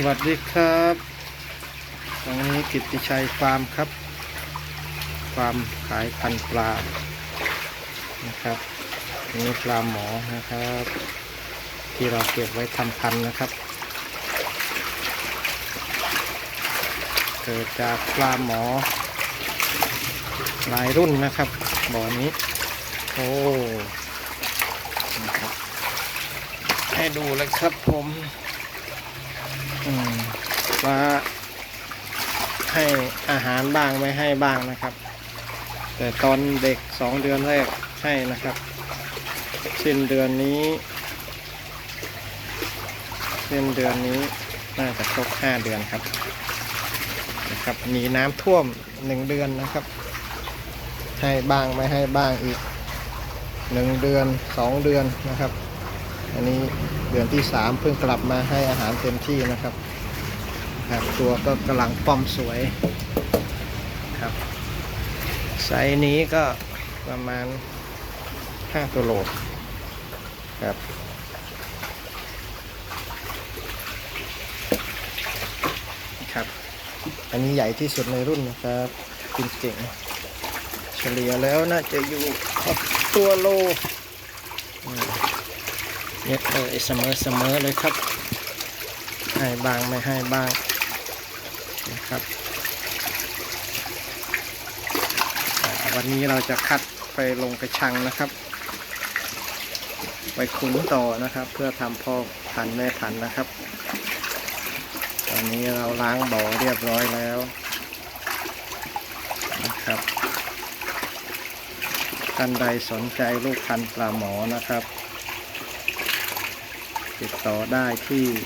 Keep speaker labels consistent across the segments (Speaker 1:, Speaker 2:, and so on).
Speaker 1: สวัสดีครับ ตรงนี้กิติชัยฟาร์มครับ ฟาร์มขายพันปลา นะครับนนี้ปลาหมอนะครับ ที่เราเก็บไว้ทำพันนะครับ เกิดจากปลาหมอ หลายรุ่นนะครับบ่อนี้ โอ้นะครับให้ดูเลยครับผม อืมว่าให้ อาหารบ้างไม่ให้บ้างนะครับ แต่ตอนเด็กสองเดือนแรกให้นะครับ สิ้นเดือนนี้สิ้นเดือนนี้น่าจะครบห้าเดือนครับนะครับมีน้ำท่วมหนึ่งเดือนนะครับ ให้บ้างไม่ให้บ้างอีกหนึ่งเดือนสองเดือนนะครับ อันนี้เดือนที่สามเพิ่งกลับมาให้อาหารเต็มที่นะครับ ครับตัวก็กำลังป้อมสวยครับไซส์นี้ก็ประมาณ 5ตัวโลครับครับ อันนี้ใหญ่ที่สุดในรุ่นนะครับกินเก่งเฉลี่ยแล้วน่าจะอยู่ตัวโลเยอะเลยเสมอเสมอเลยครับ ให้บางไม่ให้บาง นะครับ วันนี้เราจะคัดไปลงกระชังนะครับ ไปขุนต่อนะครับ เพื่อทำพ่อพันธุ์แม่พันธุ์นะครับ ตอนนี้เราล้างบ่อเรียบร้อยแล้วนะครับท่านใดสนใจลูกพันธุ์ปลาหมอนะครับ ติดต่อได้ที่ 065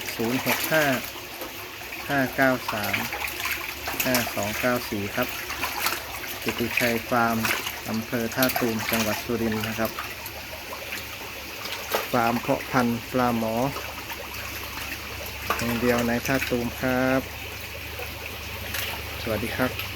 Speaker 1: 593 5294ครับกิติชัยฟาร์มอำเภอท่าตูมจังหวัดสุรินทร์นะครับ ฟาร์มเพาะพันธุ์ปลาหมอแห่งเดียวในท่าตูมครับ สวัสดีครับ